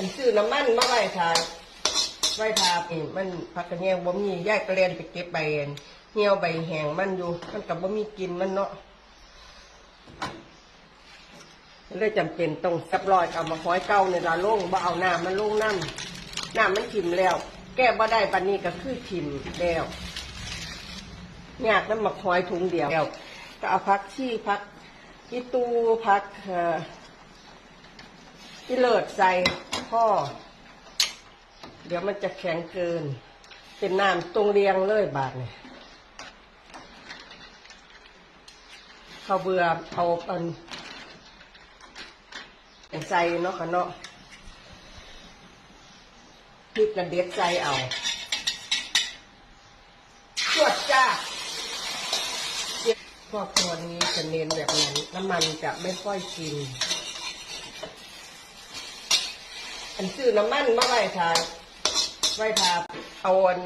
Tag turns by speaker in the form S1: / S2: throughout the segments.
S1: อันซื้อน้ำมันมาไว้ทาไว้ทาอีมันผักกระเนียงบ่มีย่ายกระเรียนไปเก็บใบอันเหี่ยวใบแห้งมันอยู่ มันกับบ่มีกินมันเนาะเลยจำเป็นต้องสับรอยเอามาห้อยเก้าในลาลงบ่เอาน้ำมันลงน้ำน้ำมันถิ่มแล้ว แก้บ่ได้ปันนี้ก็คือถิ่มแล้วยากน้ำมาห้อยถุงเดียวก็เอาพักชี่พักอีตูพักเอ่อที่เลิศใส่ พ่อ เดี๋ยวมันจะแข็งเกิน เป็นน้ำตรงเรียงเลยบาทเนี่ยเขาวเบื่อเอาเป็นใส่เนาะค่ะเนาะพริกกระเด็ดใส่เอาชวดจ้าครอบครัวนี้จะเน้นแบบนั้นน้ำมันจะไม่ค่อยกิน อันซื้อน้ำมันมาไว้ทาไว้ทาเอาอัน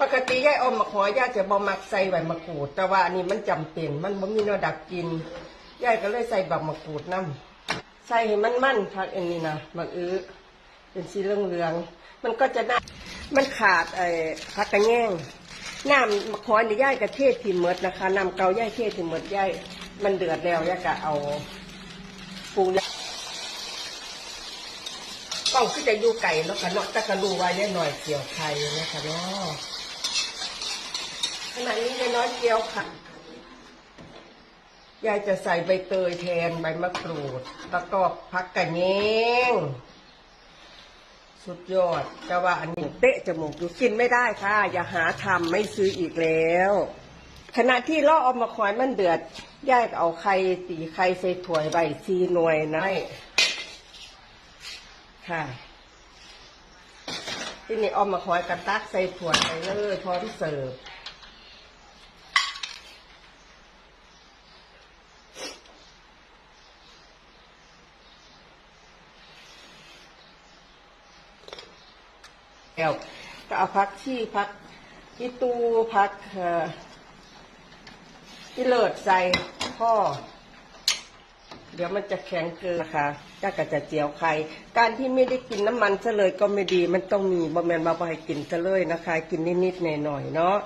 S1: ปกติยายออมมาขอยายจะบ่มักใส่ใบมะกรูด แต่ว่าอันนี้มันจำเป็นมันบ่มีแนวดักกินยายก็เลยใส่ใบมะกรูดน้ำใส่ให้มันมันพักอันนี้นะมะอื้อเป็นสีเหลืองเหลืองๆมันก็จะน่ามันขาดไอ้ผักกระแยงน้ำมะขอยนี่ยายกระเทศที่หมดนะคะน้ำเกายายเทศที่หมดยายมันเดือดแล้วยายก็เอาปรุง กล้องคือจะอยู่ไก่เนาะค่ะเนาะแต่ก็รู้ว่าย่าหน่อยเกี่ยวไข่นะคะเนาะขณะนี้ยายน้อยเกี่ยวค่ะยายจะใส่ใบเตยแทนใบมะกรูดแล้วก็พักกระเยงสุดยอดแต่ว่าอันนี้เตะจมูกอยู่กินไม่ได้ค่ะ อย่าหาทำไม่ซื้ออีกแล้ว ขณะที่ล่อเอามาคอยมันเดือดยายก็เอาไข่ตีไข่ใส่ถ้วยใบซีหน่วยนะ ค่ะ ที่นี่เอามาคอยกระตักใส่ถั่วใส่เลยพร้อมเสิร์ฟแล้วก็เอาพักที่พักที่ตูพักอีเลิศใส่พ่อ เดี๋ยวมันจะแข็งเกินนะคะจ้าก็จะเจียวไข่ การที่ไม่ได้กินน้ำมันซะเลยก็ไม่ดี มันต้องมีบะแมนบาบให้กินซะเลยนะคะ กินนิดๆหน่อยๆเนาะ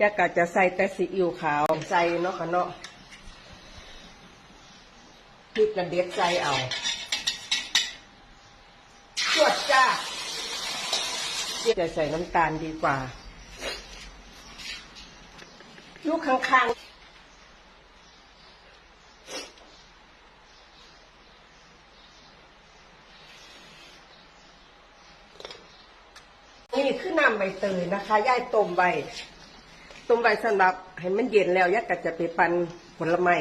S1: ย่าก็จะใส่แต่ซีอิ๊วขาวใส่เนาะค่ะเนาะพริกกระเด็ดใส่เอาชวดจ้าจะใส่น้ำตาลดีกว่า ลูกข้างๆ นี่ คือน้ำใบเตยนะคะย่ายต้มใบต้มใบสำหรับให้มันเย็นแล้วย่าก็จะไปปั่นผลไม้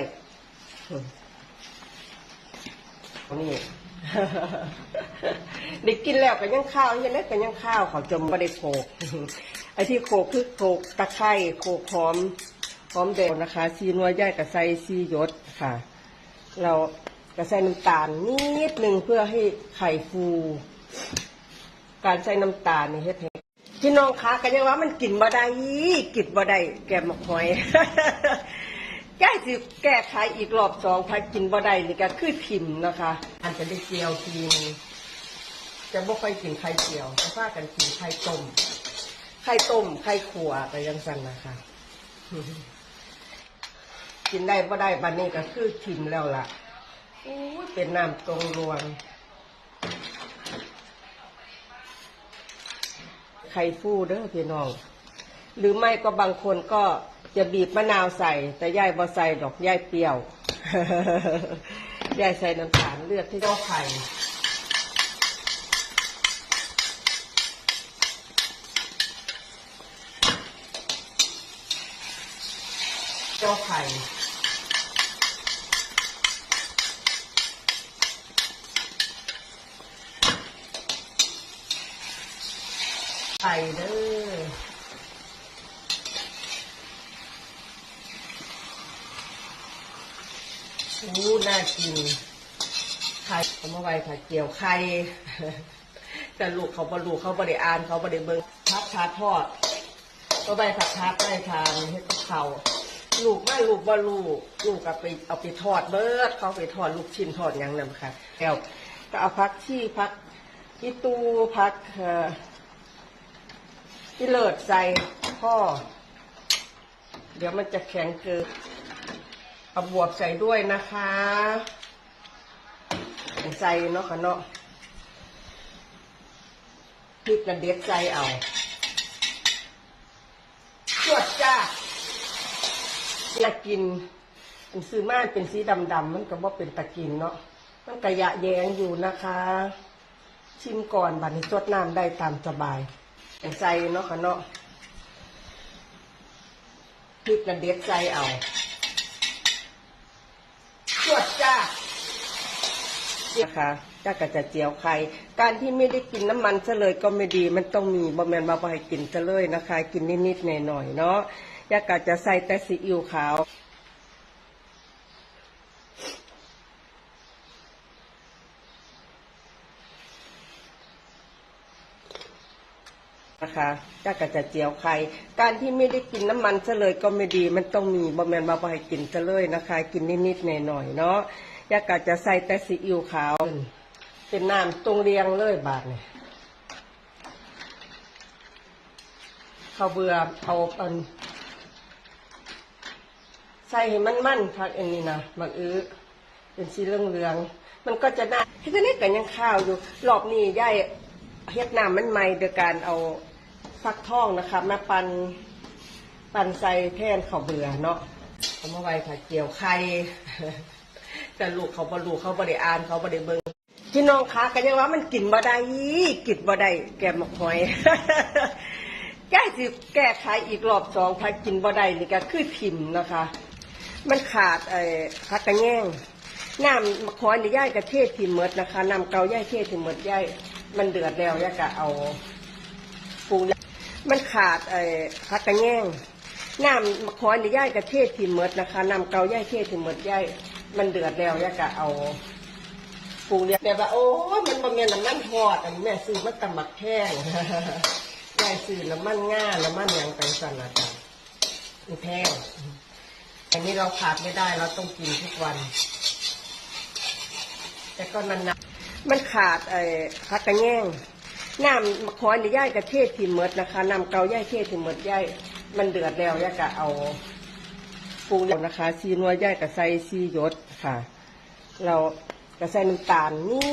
S1: นี่ได้กินแล้วก็ยังข้าวยังได้ก็ยังข้าวเขาจมไม่ได้โขกไอ้ที่โขกคือโขกตะไคร้โขกหอมหอมแดงนะคะซีนัวย่ายกับใส่ซียศค่ะ เราก็ใส่น้ำตาลนิดหนึ่งเพื่อให้ไข่ฟู การใส่น้ำตาลนี่เฮ็ดให้ พี่น้องคะกันยังว่ามันกินบ่ได้กินบ่ได้แกมหอย แก้สิแก้ไขอีกรอบสองถ้ากินบ่ได้นี่ก็คือพิมพ์นะคะอันจะได้เจียวทีนจะบ่ค่อยกินไข่เจียวจะพากันกินไข่ต้มไข่ต้มไข่ขัวก็ยังสั่นนะคะกินได้บ่ได้บัดนี้ก็คือพิมพ์แล้วล่ะอู้เป็นน้ำตรงรวง ข่ฟูเด้อพี่น้อง หรือไม่ก็บางคนก็จะบีบมะนาวใส่ แต่ยายบ่ใส่ดอกยายเปรี้ยวยายใส่น้ำตาลเลือดที่เจ้าไข่เจ้าไข่ ไข่เด้ออู้น่ากิน ไข่เอามาไว้ค่ะเกี่ยวไข่แต่ลูกเขาบลูกเขาบริอ่านเขาบริเบิงพับชาทอดก็ใบผักชาได้ทานเฮ็ดเขาลูกไม่ลูกบ่ลูกลูกก็ไปเอาไปทอดเบิดเขาไปทอดลูกชิ้นทอดยังนำค่ะแล้วก็เอาพักชีพักอีตูพักเอ่อ อีเลิศใส่พ่อ เดี๋ยวมันจะแข็งเกินเอาบวบใส่ด้วยนะคะใส่เนาะค่ะเนาะพริกกระเด็ดใส่เอาจวดจ้าอยากกินเป็นซื้อม่านเป็นสีดำๆมันก็บ่เป็นตะกินเนาะมันกระยะแยงอยู่นะคะ ชิมก่อนบัดนี้จดน้ำได้ตามสบาย ใส่เนาะค่ะเนาะพริกกระเด็ดใส่เอาจวดจ้านะคะจ้ากระจะเจียวไข่ การที่ไม่ได้กินน้ำมันซะเลยก็ไม่ดี มันต้องมีบะแมนมาบ่ให้กินซะเลยนะคะ กินนิดๆหน่อยๆเนาะยากะจะใส่แต่ซีอิ๊วขาว นะคะจ้ากะจะเจียวไข่ การที่ไม่ได้กินน้ำมันซะเลยก็ไม่ดี มันต้องมีบะแมนมาบ่ให้กินซะเลยนะคะ กินนิดๆหน่อยๆเนาะยากะจะใส่แต่ซีอิ๊วขาว เป็นน้ำตรงเรียงเลยบาทเนี่ยข้าวเบื่อเอาอันใส่ให้มันมั่นพักอันนี้นะมันอื้อเป็นสีเหลืองเหลืองๆมันก็จะน่าเฮ็ดจั่งนี้กันยังข้าวอยู่รอบนี้ย่ายเฮ็ดน้ำมันใหม่โดยการเอา ฟักทองนะคะมาปันปันใส่แทนข้าวเบื่อเนาะเอามาไว้ค่ะเกี่ยวไข่แต่ลูกเขาบ่รู้เขาบ่ได้อ่านเขาบ่ได้เบิ่งพี่น้องคะก็ยังว่ามันกินบ่ได้กินบ่ได้แกมหอยแก้สิแก้ไขอีกรอบสองถ้ากินบ่ได้นี่ก็คือพิมนะคะ มันขาดไอ้ผักกระแยงน้ำมะขอยนี่ย่ายกระเทศที่มเมดนะคะน้ำเกาย่ายเทศที่มเมดย่ายมันเดือดแล้วย่ายก็เอาปรุง มันขาดไอ้ผักกระแยงน้ำมะขอยนี่ย่ายกระเทศที่เมดนะคะน้ำเกาย่ายเทศที่เมดย่ายมันเดือดแล้วย่ายก็เอาปรุงเนี่ยแต่ว่าโอ้มันบ่แม่นน้ำมันทอดอันนี้แม่ซื้อมาตำหมักแห้งย่ายซื้อน้ำมันง่าน้ำมันยังไปสั่นละจ้ะมันแพงอันนี้เราขาดไม่ได้เราต้องกินทุกวัน แต่ก็นานๆมันขาดไอ้ผักกระแยง น้ำมะขอยนี่ย่ายกระเทศที่เมดนะคะน้ำเกาย่ายเทศที่เมดย่ายมันเดือดแล้วย่ายก็เอาปรุงแล้วนะคะซีนัวย่ายกับใส่ซียศค่ะ เราจะใส่น้ำตาล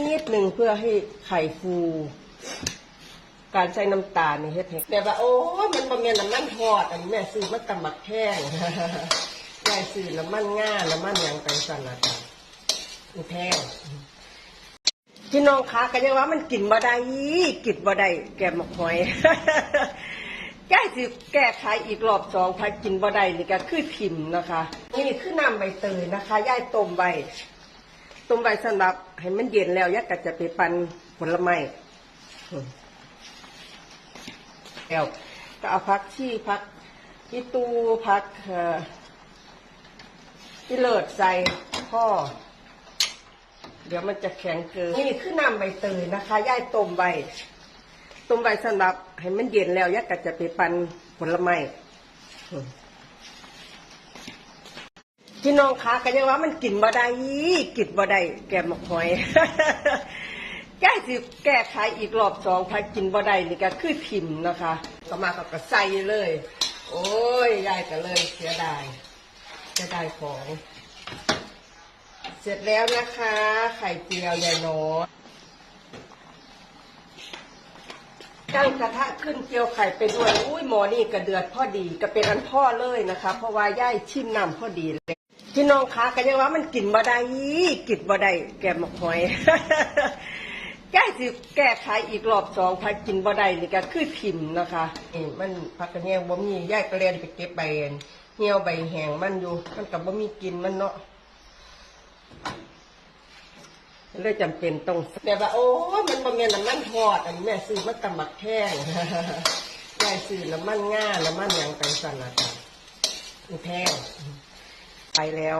S1: นิดหนึ่งเพื่อให้ไข่ฟู การใส่น้ำตาลนี่เฮ็ดแต่ว่าโอ้มันบ่แม่นน้ำมันทอดอันนี้แม่ซื้อมาตำหมักแห้งยายซื้อน้ำมันง่าน้ำมันยังไปสั่นละจ้ะแพง พี่น้องคะก็ยังว่ามันกินบ่ได้กินบ่ได้แกมหอย แก้สิแก้ไขอีกรอบสองถ้ากินบ่ได้นี่ก็คือพิมพ์นะคะ นี่คือน้ำใบเตยนะคะย่ายต้มใบต้มใบสำหรับให้มันเย็นแล้วยักก็จะไปปั่นผลไม้แล้วก็เอาพักชี่พักอีตูพักเอ่ออีเลิศใส่พ่อ เดี๋ยวมันจะแข็งเกินนี่คือน้ำใบเตยนะคะย่ายต้มใบต้มใบสำหรับให้มันเย็นแล้วยักก็จะไปปั่นผลไม้อืมพี่น้องคะก็ยังว่ามันกินบ่ได้กินบ่ได้แกมหอยแก้สิแก้ไขอีกรอบสองถ้ากินบ่ได้นี่ก็คือพิมนะคะก็มากับกระใสเลย โอ้ยยายก็เลยเสียดายเสียดายของ เสร็จแล้วนะคะ ไข่เจียวยายน้อยตั้งกระทะขึ้นเจียวไข่ไปด้วยอุ้ยหมอนี่กระเดือดพอดีก็เป็นอันพ่อเลยนะคะ เพราะว่าย่ายชิมน้ำพอดีเลยพี่น้องคะก็ยังว่ามันกินบ่ได้กินบ่ได้แกมหอยแก้สิแก้ไขอีกรอบสองถ้ากินบ่ได้นี่ก็คือพิมนะคะนี่มันพักกันแห้งบ่มีย่ายก็เรียนไปเก็บใบเหี่ยวใบแห้งมันอยู่มันกับบ่มีกินมันเนาะ เลยจำเป็นต้องแต่ว่าโอ้มันบ่แม่นน้ำมันทอดอันนี้แม่ซื้อมาตำหมักแห้งยายซื้อน้ำมันง่าน้ำมันหยังไปสั่นละจ้ะมันแพงไปแล้ว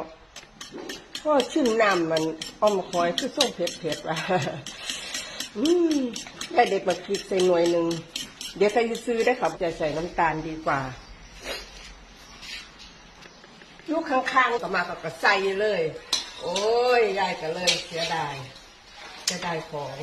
S1: ก็ชื่นน้ำมันอ้อมคอยคือส้มเผ็ดเผ็ดว่ะอืมได้เด็กมาคลิกใส่หน่วยหนึ่งเดี๋ยวใครจะซื้อได้ครับจะใส่น้ำตาลดีกว่าลูกข้างๆก็มากับกระใส่เลย โอ้ยยายก็เลยเสียดายเสียดายของ